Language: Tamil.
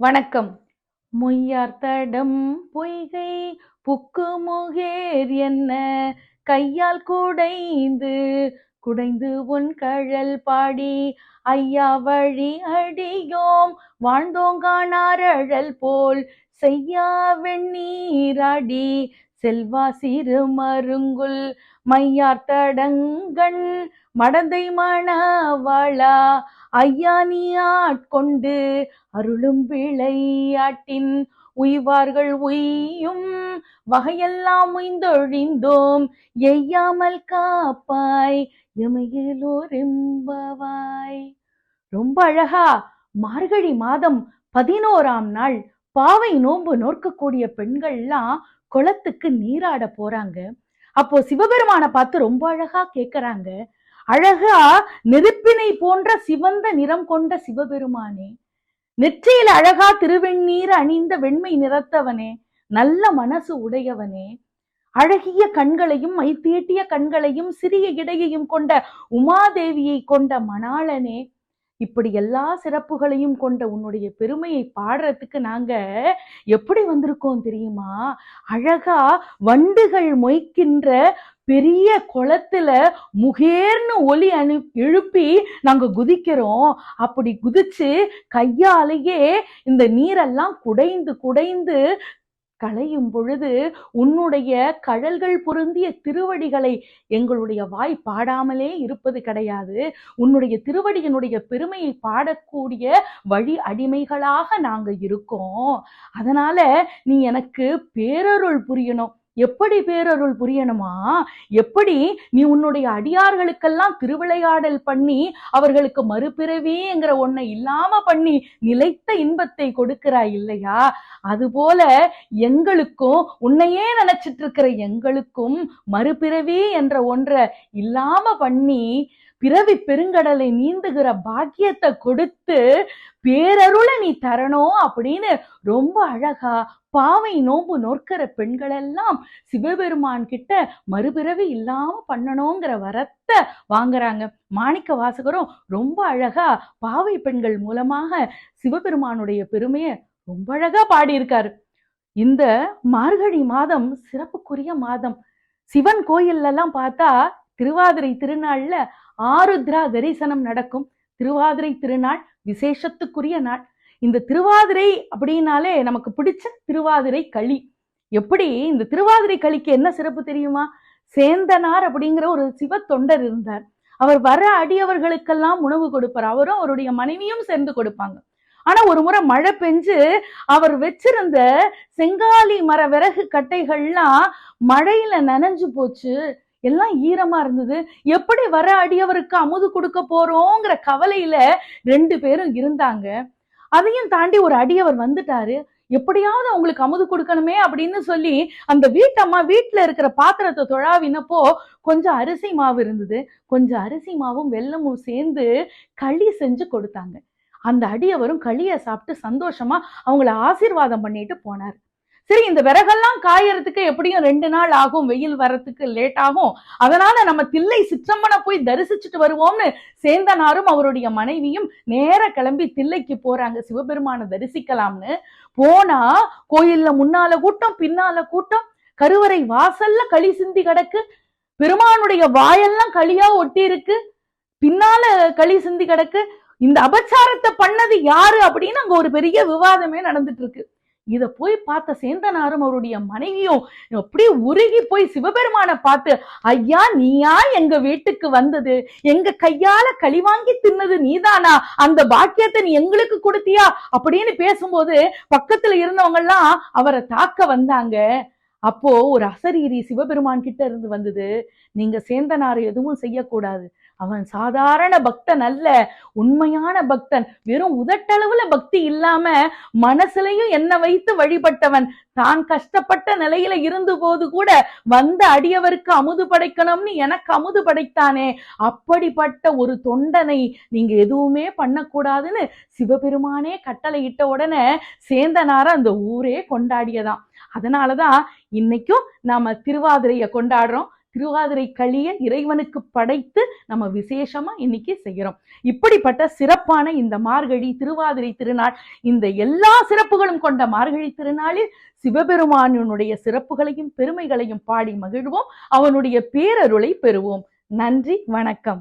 வணக்கம். மொய்யார்த்தடம் பொய்கை புக்கு முகேர் என்ன? கையால் குடைந்து குடைந்து உன் கழல் பாடி ஐயா வழி அடியோம் வாழ்ந்தோங்கானாரழல் போல் செய்யா வெண்ணீராடி செல்வா சிறு மருங்குல் மையார் தடங்கண் மடந்தை மணவாளா ஐயா நீ ஆட்கொண்டு அருளும் விளையாட்டின் உய்வார்கள் உய்யும் வகையெல்லாம் உய்ந்தொழிந்தோம். எய்யாமல் காப்பாய் எமையிலோரிம்பவாய் ரொம்ப அழகா. மார்கழி மாதம் பதினோராம் நாள் பாவை நோன்பு நோக்கக்கூடிய பெண்கள்லாம் குளத்துக்கு நீராட போறாங்க. அப்போ சிவபெருமானை பார்த்து ரொம்ப அழகா கேக்குறாங்க. அழகா நெருப்பினை போன்ற சிவந்த நிறம் கொண்ட சிவபெருமானே நெற்றியில் அழகா திருவெண்ணீர் அணிந்த வெண்மை நிறத்தவனே நல்ல மனசு உடையவனே அழகிய கண்களையும் மைத்தீட்டிய கண்களையும் சிறிய இடையையும் கொண்ட உமாதேவியை கொண்ட மணாளனே இப்படி எல்லா சிறப்புகளையும் கொண்ட உன்னுடைய பெருமையை பாடுறதுக்கு நாங்க எப்படி வந்திருக்கோம் தெரியுமா? அழகா வண்டுகள் மொய்க்கின்ற பெரிய குளத்துல முகேர்னு ஒலி அனு எழுப்பி நாங்க குதிக்கிறோம். அப்படி குதிச்சு கையாலேயே இந்த நீரெல்லாம் குடைந்து குடைந்து களையும் பொழுது உன்னுடைய கழல்கள் பொருந்திய திருவடிகளை எங்களுடைய வாய் பாடாமலே இருப்பது கிடையாது. உன்னுடைய திருவடியினுடைய பெருமையை பாடக்கூடிய வழி அடிமைகளாக நாங்கள் இருக்கோம். அதனால நீ எனக்கு பேரருள் புரியணும். எப்படி பேரருள் புரியணுமா? எப்படி நீ உன்னுடைய அடியார்களுக்கெல்லாம் திருவிளையாடல் பண்ணி அவர்களுக்கு மறுபிறவிங்கிற ஒன்றை இல்லாம பண்ணி நிலைத்த இன்பத்தை கொடுக்கிறாய் இல்லையா? அதுபோல எங்களுக்கும் உன்னையே நினைச்சிட்டு இருக்கிற எங்களுக்கும் மறுபிறவி என்ற ஒன்றை இல்லாம பண்ணி பிறவி பெருங்கடலை நீந்துகிற பாக்கியத்தை கொடுத்து பேரருளை நீ தரணும் அப்படின்னு ரொம்ப அழகா பாவை நோம்பு நோக்கிற பெண்கள் எல்லாம் சிவபெருமான் கிட்ட மறுபிறவி இல்லாம பண்ணணுங்கிற வரத்தை வாங்குறாங்க. மாணிக்க வாசகரும் ரொம்ப அழகா பாவை பெண்கள் மூலமாக சிவபெருமானுடைய பெருமையை ரொம்ப அழகா பாடியிருக்காரு. இந்த மார்கழி மாதம் சிறப்புக்குரிய மாதம். சிவன் கோயில்ல எல்லாம் பார்த்தா திருவாதிரை திருநாள்ல ஆருத்ரா தரிசனம் நடக்கும் திருவாதிரை திருநாள் விசேஷத்துக்குரிய நாள். இந்த திருவாதிரை அப்படின்னாலே நமக்கு பிடிச்ச திருவாதிரை களி. எப்படி? இந்த திருவாதிரை களிக்கு என்ன சிறப்பு தெரியுமா? சேந்தனார் அப்படிங்கிற ஒரு சிவ தொண்டர் இருந்தார். அவர் வர அடியவர்களுக்கெல்லாம் உணவு கொடுப்பார். அவரும் அவருடைய மனைவியும் சேர்ந்து கொடுப்பாங்க. ஆனா ஒரு முறை மழை பெஞ்சு அவர் வச்சிருந்த செங்காலி மர விறகு கட்டைகள்லாம் மழையில நனைஞ்சு போச்சு. எல்லாம் ஈரமா இருந்தது. எப்படி வர அடியவருக்கு அமுது கொடுக்க போறோங்கிற கவலையில ரெண்டு பேரும் இருந்தாங்க. அதையும் தாண்டி ஒரு அடியவர் வந்துட்டாரு. எப்படியாவது அவங்களுக்கு அமுது கொடுக்கணுமே அப்படின்னு சொல்லி அந்த வீட்டம்மா வீட்டுல இருக்கிற பாத்திரத்தை தொழாவினப்போ கொஞ்சம் அரிசி மாவு இருந்தது. கொஞ்சம் அரிசி மாவும் வெல்லமும் சேர்ந்து களி செஞ்சு கொடுத்தாங்க. அந்த அடியவரும் களியை சாப்பிட்டு சந்தோஷமா அவங்கள ஆசீர்வாதம் பண்ணிட்டு போனார். சரி இந்த விறகெல்லாம் காயறதுக்கு எப்படியும் ரெண்டு நாள் ஆகும் வெயில் வர்றதுக்கு லேட் ஆகும். அதனால நம்ம தில்லை சிற்றம்பனை போய் தரிசிச்சுட்டு வருவோம்னு சேந்தனாரும் அவருடைய மனைவியும் நேர கிளம்பி தில்லைக்கு போறாங்க. சிவபெருமானை தரிசிக்கலாம்னு. போனா கோயில்ல முன்னால கூட்டம் பின்னால கூட்டம். கருவறை வாசல்ல களி சிந்தி கிடக்கு. பெருமானுடைய வாயெல்லாம் களியா ஒட்டி இருக்கு. பின்னால களி சிந்தி கிடக்கு. இந்த அபச்சாரத்தை பண்ணது யாரு அப்படின்னு அங்க ஒரு பெரிய விவாதமே நடந்துட்டு இருக்கு. இதை போய் பார்த்த சேந்தனாரும் அவருடைய மனைவியும் அப்படியே உருகி போய் சிவபெருமானை பார்த்து ஐயா நீயா? எங்க வீட்டுக்கு வந்தது? எங்க கையால களி வாங்கி தின்னது நீதானா? அந்த பாக்கியத்தை நீ எங்களுக்கு கொடுத்தியா? அப்படின்னு பேசும்போது பக்கத்துல இருந்தவங்க எல்லாம் அவரை தாக்க வந்தாங்க. அப்போ ஒரு அசரீரி சிவபெருமான் கிட்ட இருந்து வந்தது. நீங்க சேந்தனார் எதுவும் செய்யக்கூடாது. அவன் சாதாரண பக்தன் அல்ல. உண்மையான பக்தன். வெறும் உதட்டளவுல பக்தி இல்லாம மனசுலையும் என்ன வைத்து வழிபட்டவன். தான் கஷ்டப்பட்ட நிலையில இருந்த போது கூட வந்த அடியவருக்கு அமுது படைக்கணும்னு எனக்கு அமுது படைத்தானே. அப்படிப்பட்ட ஒரு தொண்டனை நீங்க எதுவுமே பண்ணக்கூடாதுன்னு சிவபெருமானே கட்டளை இட்ட உடனே சேந்தனார அந்த ஊரே கொண்டாடியதான் அதனால தான் இன்னைக்கும் நாம திருவாதிரையை கொண்டாடுறோம். திருவாதிரை களியை இறைவனுக்கு படைத்து நம்ம விசேஷமா இன்னைக்கு செய்கிறோம் இப்படிப்பட்ட சிறப்பான இந்த மார்கழி திருவாதிரை திருநாள் இந்த எல்லா சிறப்புகளும் கொண்ட மார்கழி திருநாளில் சிவபெருமானினுடைய சிறப்புகளையும் பெருமைகளையும் பாடி மகிழ்வோம். அவனுடைய பேரருளை பெறுவோம். நன்றி வணக்கம்.